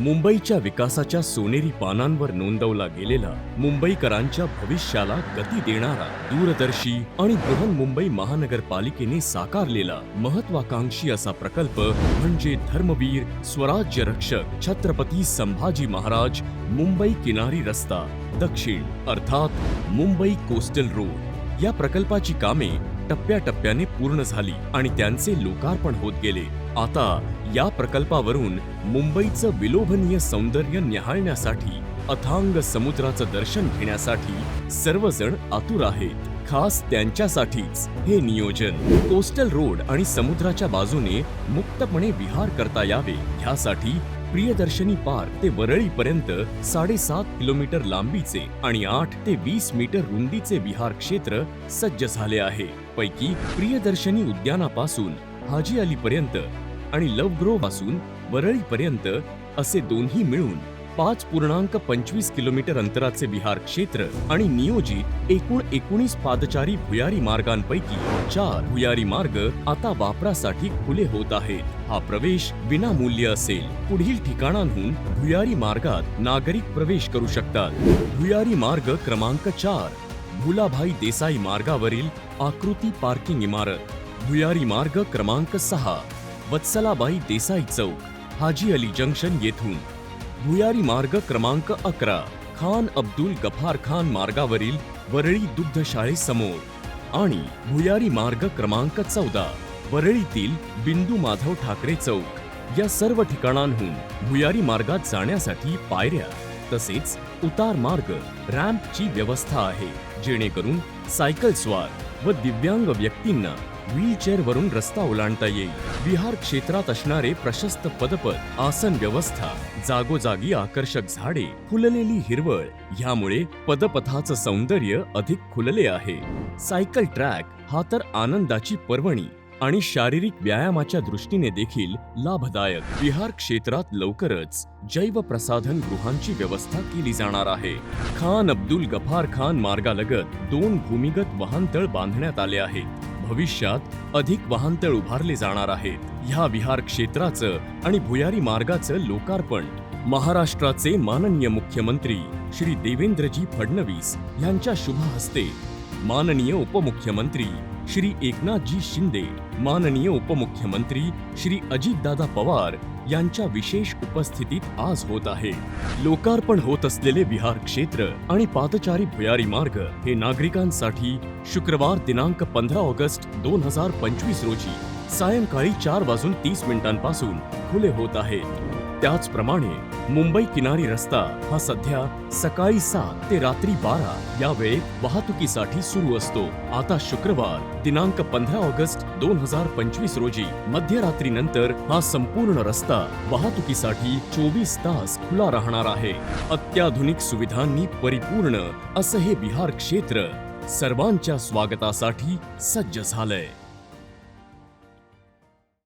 मुंबईच्या विकासाच्या सोनेरी पानांवर नोंदवला गेलेला मुंबईकरांच्या भविष्याला गती देणारा दूरदर्शी आणि बृहन्मुंबई महानगरपालिकेने साकारलेला महत्वाकांक्षी असा प्रकल्प म्हणजे धर्मवीर स्वराज्य रक्षक छत्रपती संभाजी महाराज मुंबई किनारी रस्ता दक्षिण अर्थात मुंबई कोस्टल रोड. या प्रकल्पाची कामे टप्प्याटप्प्याने पूर्ण झाली आणि त्यांचे लोकार्पण होत गेले. आता या प्रकल्पावरून मुंबईचं विलोभनीय सौंदर्य न्याहाळण्यासाठी अथांग समुद्राचं दर्शन घेण्यासाठी सर्वजण आतुर आहेत. खास त्यांच्यासाठीच हे नियोजन. कोस्टल रोड आणि समुद्राच्या बाजूने मुक्तपणे विहार करता यावे ह्यासाठी प्रियदर्शनी पार्क ते वरळीपर्यंत साडेसात किलोमीटर लांबीचे आणि आठ ते वीस मीटर रुंदीचे विहार क्षेत्र सज्ज झाले आहे. पैकी प्रियदर्शनी उद्यानापासून हाजी अलीपर्यंत आणि लवपासून वरळीपर्यंत असे दोन्ही मिळून पाच पूर्णांक पंचवीस किलोमीटर अंतराचे बिहार क्षेत्र आणि नियोजित एकूण एकोणीस पादचारी भुयारी मार्गांपैकी चार भुयारी मार्ग आता वापरासाठी खुले होत आहेत. हा प्रवेश विनामूल्य असेल. पुढील ठिकाणांहून भुयारी मार्गात नागरिक प्रवेश करू शकतात. भुयारी मार्ग क्रमांक चार भुलाभाई देसाई मार्गावरील आकृती पार्किंग इमारत. भुयारी मार्ग क्रमांक सहा वत्सलाबाई देसाई चौक हाजी अली जंक्शन येथून. भुयारी मार्ग क्रमांक अकरा खान अब्दुल गफार खान मार्गावरील वरळी दुग्धशाळेसमोर आणि भुयारी मार्ग क्रमांक चौदा वरळीतील बिंदू माधव ठाकरे चौक. या सर्व ठिकाणांहून भुयारी मार्गात जाण्यासाठी पायऱ्या तसेच उतार मार्ग रॅम्पची व्यवस्था आहे जेणेकरून सायकल स्वार व दिव्यांग व्यक्तींना व्हीलचेअर वरून रस्ता ओलांडता येईल. विहार क्षेत्रात असणारे प्रशस्त पदपथ आसन व्यवस्था जागोजागी आकर्षक झाडे फुललेली हिरवळ ह्यामुळे पदपथाचं सौंदर्य अधिक खुलले आहे. सायकल ट्रॅक हा तर आनंदाची पर्वणी आणि शारीरिक व्यायामाच्या दृष्टीने देखील लाभदायक. विहार क्षेत्रात लवकरच जैव प्रसाधन गृहांची व्यवस्था केली जाणार आहे. खान अब्दुल गफार खान मार्गालगत दोन भूमिगत वाहनतळ बांधण्यात आले आहेत. भविष्यात अधिक वाहनतळ उभारले जाणार आहेत. ह्या विहार क्षेत्राचं आणि भुयारी मार्गाचं लोकार्पण. महाराष्ट्राचे माननीय मुख्यमंत्री श्री देवेंद्रजी फडणवीस यांच्या शुभ हस्ते माननीय उपमुख्यमंत्री श्री एकनाथजी शिंदे माननीय उपमुख्यमंत्री श्री अजितदादा पवार यांच्या विशेष उपस्थितीत आज होत आहे. लोकार्पण होत असलेले विहार क्षेत्र आणि पादचारी भुयारी मार्ग हे नागरिकांसाठी शुक्रवार दिनांक पंधरा ऑगस्ट दोन हजार पंचवीस रोजी सायंकाळी चार वाजून तीस मिनिटांपासून खुले होत आहेत त्याचप्रमाणे मुंबई किनारी रस्ता हा सध्या सकाळी सात ते रात्री बारा या वेळेत वाहतुकीसाठी सुरू असतो. आता शुक्रवार दिनांक पंधरा ऑगस्ट दोन हजार पंचवीस रोजी मध्यरात्री नंतर हा संपूर्ण रस्ता वाहतुकीसाठी चोवीस तास खुला राहणार आहे. अत्याधुनिक सुविधांनी परिपूर्ण असं हे बिहार क्षेत्र सर्वांच्या स्वागतासाठी सज्ज झालंय.